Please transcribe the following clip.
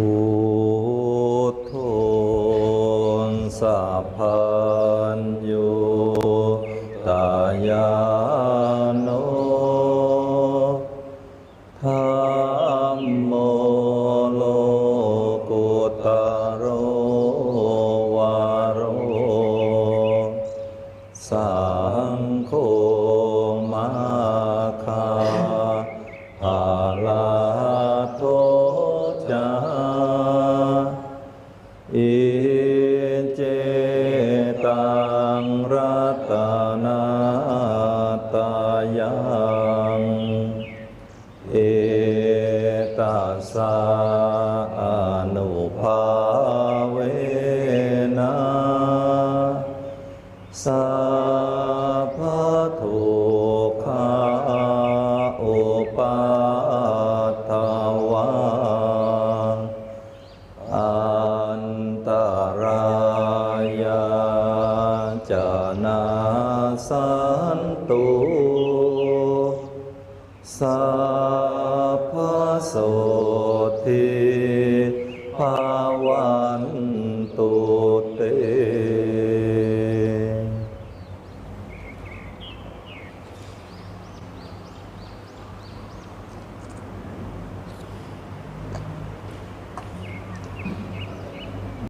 พุทโธสัพพัญโยตายาโนธัมโมโลกุตโรวาโรสังโฆมาคาภาลา สสะอนุภาเวนะสัพพะทุกขาอุปัฏฐวาอันตรายาจนาสันตุสั โสติ